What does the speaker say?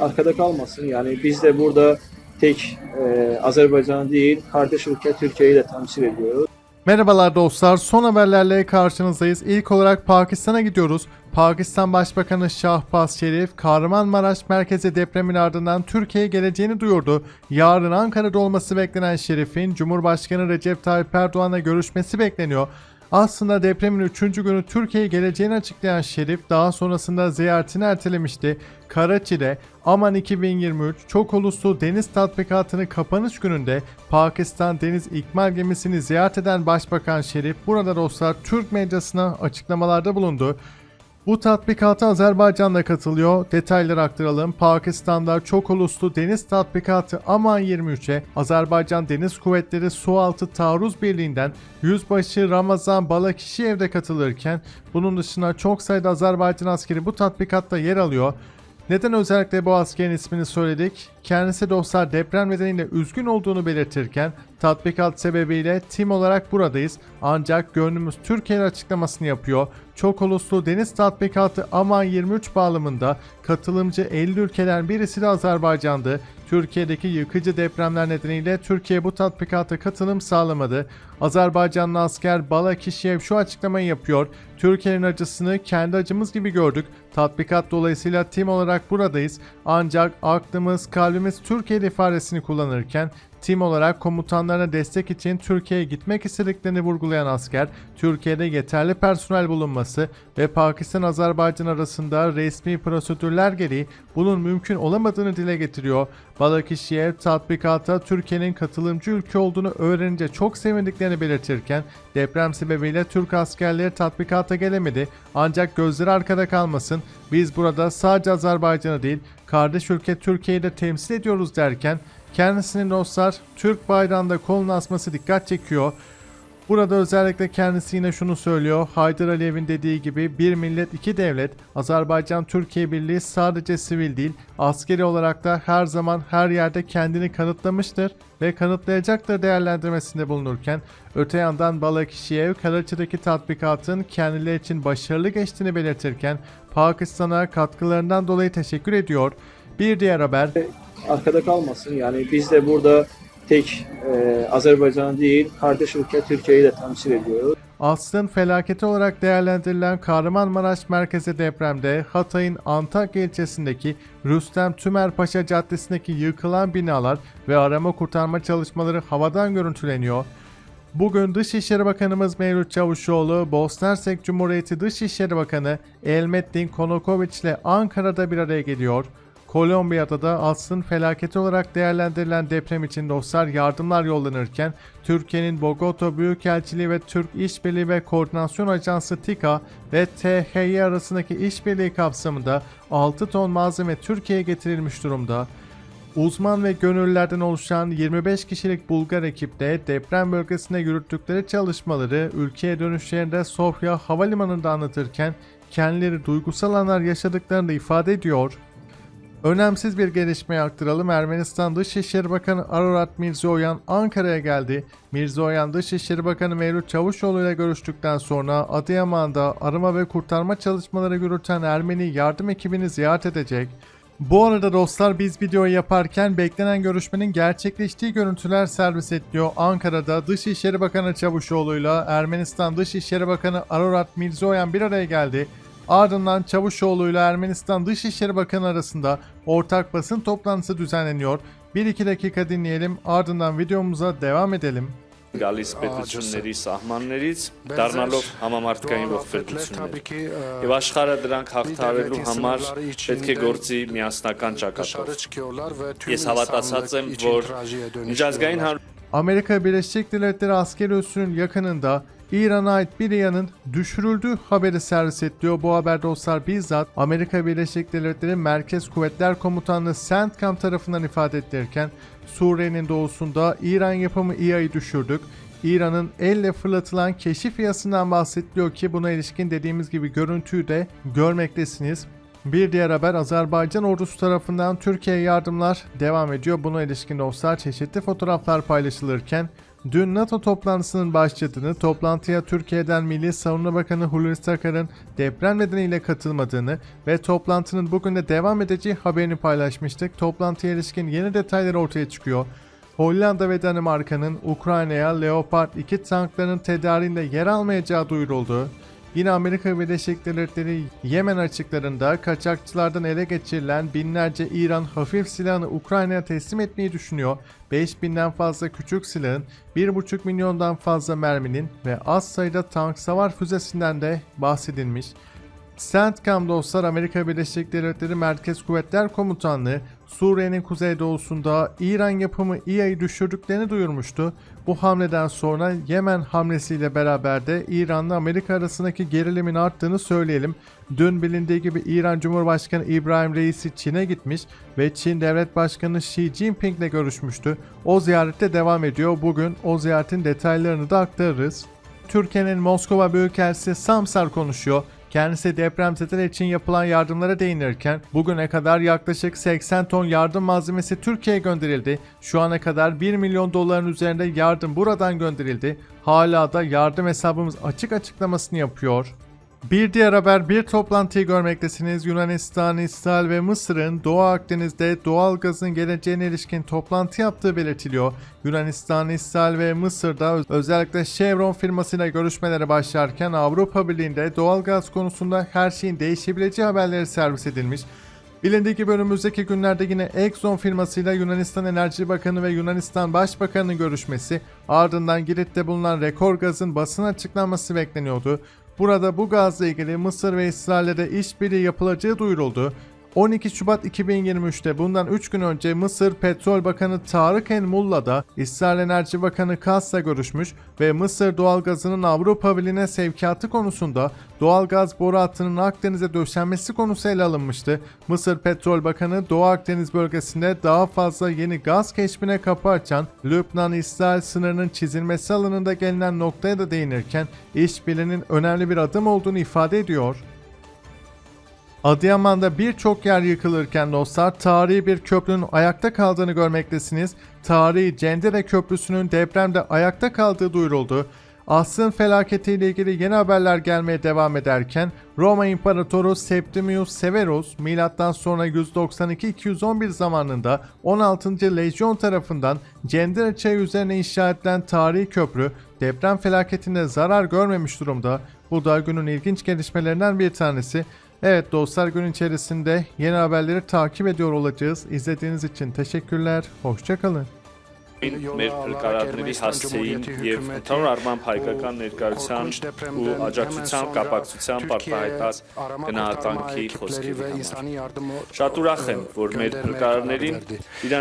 arkada kalmasın. Yani biz de burada tek e, Azerbaycan değil, kardeş ülke Türkiye'yi de temsil ediyoruz. Merhabalar dostlar, son haberlerle karşınızdayız. İlk olarak Pakistan'a gidiyoruz. Pakistan Başbakanı Şahbaz Şerif, Kahramanmaraş merkezi depremin ardından Türkiye'ye geleceğini duyurdu. Yarın Ankara'da olması beklenen Şerif'in Cumhurbaşkanı Recep Tayyip Erdoğan'la görüşmesi bekleniyor. Aslında depremin 3. günü Türkiye'ye geleceğini açıklayan Şerif daha sonrasında ziyaretini ertelemişti. Karaçi'de Aman 2023 çok uluslu deniz tatbikatını kapanış gününde Pakistan Deniz İkmal Gemisini ziyaret eden Başbakan Şerif burada dostlar Türk medyasına açıklamalarda bulundu. Bu tatbikata Azerbaycan da katılıyor. Detayları aktaralım. Pakistan'da çok uluslu deniz tatbikatı Aman 23'e Azerbaycan Deniz Kuvvetleri Sualtı Taarruz Birliği'nden Yüzbaşı Ramazan Balakişiyev'de katılırken bunun dışında çok sayıda Azerbaycan askeri bu tatbikatta yer alıyor. Neden özellikle bu askerin ismini söyledik? Kendisi dostlar deprem nedeniyle üzgün olduğunu belirtirken tatbikat sebebiyle tim olarak buradayız ancak gönlümüz Türkiye'nin açıklamasını yapıyor. Çok uluslu deniz tatbikatı Aman 23 bağlamında katılımcı 50 ülkeden birisi de Azerbaycan'dı. Türkiye'deki yıkıcı depremler nedeniyle Türkiye bu tatbikata katılım sağlamadı. Azerbaycanlı asker Bala Kişiyev şu açıklamayı yapıyor. Türkiye'nin acısını kendi acımız gibi gördük. Tatbikat dolayısıyla tim olarak buradayız. Ancak aklımız, kalbimiz Türkiye ifadesini kullanırken tim olarak komutanlarına destek için Türkiye'ye gitmek istediklerini vurgulayan asker, Türkiye'de yeterli personel bulunması ve Pakistan-Azerbaycan arasında resmi prosedürler gereği bunun mümkün olamadığını dile getiriyor. Balakişiyev tatbikata Türkiye'nin katılımcı ülke olduğunu öğrenince çok sevindiklerini belirtirken deprem sebebiyle Türk askerleri tatbikata gelemedi ancak gözleri arkada kalmasın biz burada sadece Azerbaycan'ı değil kardeş ülke Türkiye'yi de temsil ediyoruz derken kendisinin dostlar Türk bayrağında kolunu asması dikkat çekiyor. Burada özellikle kendisi yine şunu söylüyor. Haydar Aliyev'in dediği gibi bir millet iki devlet. Azerbaycan-Türkiye Birliği sadece sivil değil, askeri olarak da her zaman her yerde kendini kanıtlamıştır ve kanıtlayacaktır değerlendirmesinde bulunurken öte yandan Balakişiyev Karaçi'deki tatbikatın kendileri için başarılı geçtiğini belirtirken Pakistan'a katkılarından dolayı teşekkür ediyor. Bir diğer haber Arkada kalmasın. Yani biz de burada tek e, Azerbaycan değil, kardeş ülke Türkiye'yi de temsil ediyoruz. Aslın felaketi olarak değerlendirilen Kahramanmaraş merkezi depremde Hatay'ın Antakya ilçesindeki Rüstem Tümerpaşa Caddesi'ndeki yıkılan binalar ve arama kurtarma çalışmaları havadan görüntüleniyor. Bugün Dışişleri Bakanımız Mevlüt Çavuşoğlu, Bosna Hersek Cumhuriyeti Dışişleri Bakanı Elmettin Konokoviç ile Ankara'da bir araya geliyor. Kolombiya'da da aslın felaketi olarak değerlendirilen deprem için dostlar yardımlar yollanırken Türkiye'nin Bogota Büyükelçiliği ve Türk İşbirliği ve Koordinasyon Ajansı TİKA ve THY arasındaki işbirliği kapsamında 6 ton malzeme Türkiye'ye getirilmiş durumda. Uzman ve gönüllülerden oluşan 25 kişilik Bulgar ekipte deprem bölgesinde yürüttükleri çalışmaları ülkeye dönüşlerinde Sofya Havalimanı'nda anlatırken kendileri duygusal anlar yaşadıklarını da ifade ediyor. Önemsiz bir gelişmeyi aktaralım. Ermenistan Dışişleri Bakanı Ararat Mirzoyan Ankara'ya geldi. Mirzoyan Dışişleri Bakanı Mevlüt Çavuşoğlu ile görüştükten sonra Adıyaman'da arama ve kurtarma çalışmaları yürüten Ermeni yardım ekibini ziyaret edecek. Bu arada dostlar biz videoyu yaparken beklenen görüşmenin gerçekleştiği görüntüler servis ediliyor. Ankara'da Dışişleri Bakanı Çavuşoğlu ile Ermenistan Dışişleri Bakanı Ararat Mirzoyan bir araya geldi. Ardından Çavuşoğlu ile Ermenistan Dışişleri Bakanı arasında ortak basın toplantısı düzenleniyor. 1-2 dakika dinleyelim ardından videomuza devam edelim. գալիս պետությունների սահմաններից դառնալով համամարտկային ողբերգություններ։ Եվ աշխարհը dրանք հաղթարելու համար պետք է գործի միասնական ճակատով։ Ես հավատացած եմ, որ միջազգային Amerika Birleşik Devletleri askeri üssünün yakınında İran'a ait bir yanın düşürüldüğü haberi servis ediliyor. Bu haber dostlar bizzat Amerika Birleşik Devletleri Merkez Kuvvetler Komutanlığı CENTCOM tarafından ifade edilirken Suriye'nin doğusunda İran yapımı İHA'yı düşürdük. İran'ın elle fırlatılan keşif yasından bahsediliyor ki buna ilişkin dediğimiz gibi görüntüyü de görmektesiniz. Bir diğer haber Azerbaycan ordusu tarafından Türkiye'ye yardımlar devam ediyor. Buna ilişkin dostlar çeşitli fotoğraflar paylaşılırken dün NATO toplantısının başladığını, toplantıya Türkiye'den Milli Savunma Bakanı Hulusi Akar'ın deprem nedeniyle katılmadığını ve toplantının bugün de devam edeceği haberini paylaşmıştık. Toplantıya ilişkin yeni detaylar ortaya çıkıyor. Hollanda ve Danimarka'nın Ukrayna'ya Leopard 2 tanklarının tedariğinde yer almayacağı duyuruldu. Yine Amerika Birleşik Devletleri Yemen açıklarında kaçakçılardan ele geçirilen binlerce İran hafif silahını Ukrayna'ya teslim etmeyi düşünüyor. 5000'den fazla küçük silahın, 1,5 milyondan fazla merminin ve az sayıda tank savar füzesinden de bahsedilmiş. CENTCOM dostlar Amerika Birleşik Devletleri Merkez Kuvvetler Komutanlığı Suriye'nin kuzeydoğusunda İran yapımı İHA'yı düşürdüklerini duyurmuştu. Bu hamleden sonra Yemen hamlesiyle beraber de İran'la Amerika arasındaki gerilimin arttığını söyleyelim. Dün bilindiği gibi İran Cumhurbaşkanı İbrahim Reisi Çin'e gitmiş ve Çin Devlet Başkanı Xi Jinping ile görüşmüştü. O ziyarette devam ediyor. Bugün o ziyaretin detaylarını da aktarırız. Türkiye'nin Moskova Büyükelçisi Samsar konuşuyor. Kendisi depremzedeler için yapılan yardımlara değinirken bugüne kadar yaklaşık 80 ton yardım malzemesi Türkiye'ye gönderildi. Şu ana kadar 1 milyon doların üzerinde yardım buradan gönderildi. Hala da yardım hesabımız açık açıklamasını yapıyor. Bir diğer haber bir toplantıyı görmektesiniz. Yunanistan, İsrail ve Mısır'ın Doğu Akdeniz'de doğal gazın geleceğine ilişkin toplantı yaptığı belirtiliyor. Yunanistan, İsrail ve Mısır'da özellikle Chevron firmasıyla görüşmelere başlarken Avrupa Birliği'nde doğal gaz konusunda her şeyin değişebileceği haberleri servis edilmiş. Bilindiği gibi önümüzdeki günlerde yine Exxon firmasıyla Yunanistan Enerji Bakanı ve Yunanistan Başbakanı'nın görüşmesi ardından Girit'te bulunan rekor gazın basın açıklanması bekleniyordu. Burada bu gazla ilgili Mısır ve İsrail'le de işbirliği yapılacağı duyuruldu. 12 Şubat 2023'te bundan 3 gün önce Mısır Petrol Bakanı Tarık El Mulla da İsrail Enerji Bakanı Kass'la görüşmüş ve Mısır doğalgazının Avrupa Birliği'ne sevkiyatı konusunda doğalgaz boru hattının Akdeniz'e döşenmesi konusu ele alınmıştı. Mısır Petrol Bakanı Doğu Akdeniz bölgesinde daha fazla yeni gaz keşfine kapı açan Lübnan-İsrail sınırının çizilmesi alanında gelinen noktaya da değinirken işbirliğinin önemli bir adım olduğunu ifade ediyor. Adıyaman'da birçok yer yıkılırken dostlar tarihi bir köprünün ayakta kaldığını görmektesiniz. Tarihi Cendere Köprüsü'nün depremde ayakta kaldığı duyuruldu. Asrın felaketiyle ilgili yeni haberler gelmeye devam ederken Roma İmparatoru Septimius Severus milattan sonra 192-211 zamanında 16. Lejyon tarafından Cendere Çayı üzerine inşa edilen tarihi köprü deprem felaketinde zarar görmemiş durumda. Bu da günün ilginç gelişmelerinden bir tanesi. Evet dostlar gün içerisinde yeni haberleri takip ediyor olacağız. İzlediğiniz için teşekkürler. Hoşçakalın. մեր փրկարարների հասցեին եւ ընդհանուր առմամբ հայկական ներկայության ու աջակցության կապակցությամբ արտահայտած գնահատանքի խոսքի համար։ Շատ ուրախ եմ, որ մեր փրկարարներին իրենց